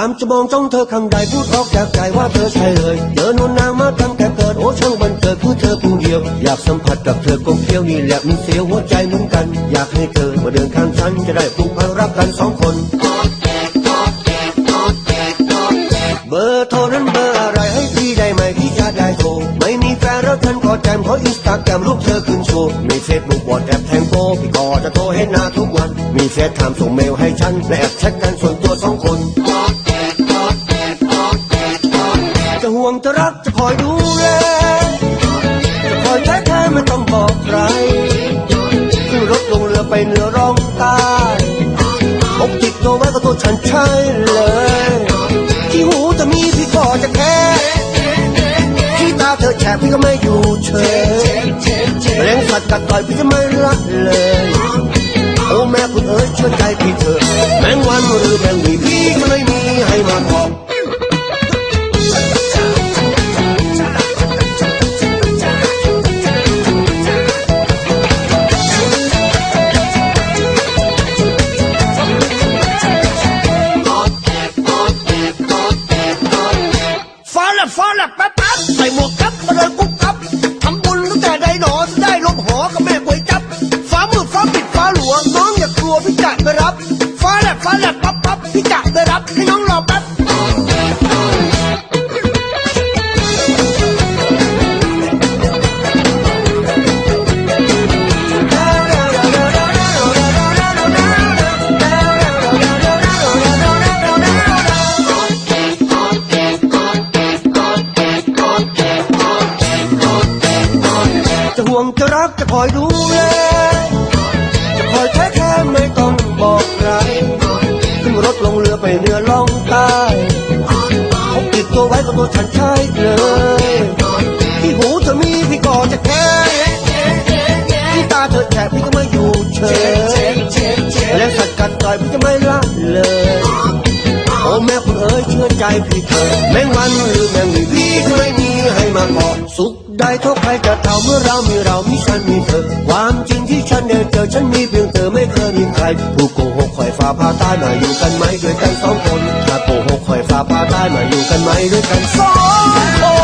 ามจะมองจ้องเธอข้างใดพูดออกจากใจว่าเธอใช่เลยเจอนวลนางมาตั้งแต่เกิดโอ้ช่างบันเกิดคือเธอผู้เดียว อยากสัมผัสกับเธอกลมเกลียวนี่แหละมันเสียวหัวใจเหมือนกัน อยากให้เธอมาเดินข้างฉันจะได้ผูกพันรักกันสองคนเบอร์โทรนั้นเบอร์อะไรให้พี่ได้ไหมพี่จะได้โทรไม่มีแฟนแล้วฉันก็แจมขออินสตาแกรมรูปเธอขึ้นโชว์มีเฟซบุ๊กบอดแอบแทงโปพี่ก็จะโทรให้หน้าทุกวัน มีเฟซไทม์ส่งเมลให้ฉันและแอบแชทกันส่วนตัวสองคน จะรักจะคอยดูแล จะคอยแท้แท้ไม่ต้องบอกใครขึ้นรถลงเรือไปเหนือร่องใต้ปกติดตัวไว้ก็ตัวฉันใช่เลย ที่หูจะมีพี่ก็จะแค่ที่ตาเธอแฉะพี่ก็ไม่อยู่เฉยแรงสัตว์กัดต่อยพี่จะไม่ละเลย โอ้แม่คุณเอ๋ยเชื่อใจพี่เถอะแมงวันหรือแมง ฟ้าแลบฟ้าแลบปั๊บปั๊บพี่จะไปรับให้น้องรอแป๊บจะห่วงจะรักจะคอยดูแล ลงเรือไปเหนือล่องใต้พกติดตัวไว้ก็ตัวฉันใช่เลยที่หูเธอมีพี่ก็จะแค่ที่ตาเธอแฉะพี่ก็ไม่อยู่เฉยและสัตว์กัดต่อยพี่จะไม่ละเลยโอ้แม่คุณเอ๋ยเชื่อใจพี่เถอะแมงวันหรือแมงวีพี่จะไม่มีให้มาเกาะสุขได้เท่าใครจะเท่าเมื่อเรามีเรามีฉันมีเธอความจริง เจอฉันมีเพียงเธอไม่เคยมีใครผู้โกหกคอยฟ้าพาตายมาอยู่กันไหมด้วยกันสองคนถ้าโกหกคอยฟ้าพาตายมาอยู่กันไหมด้วยกันสอง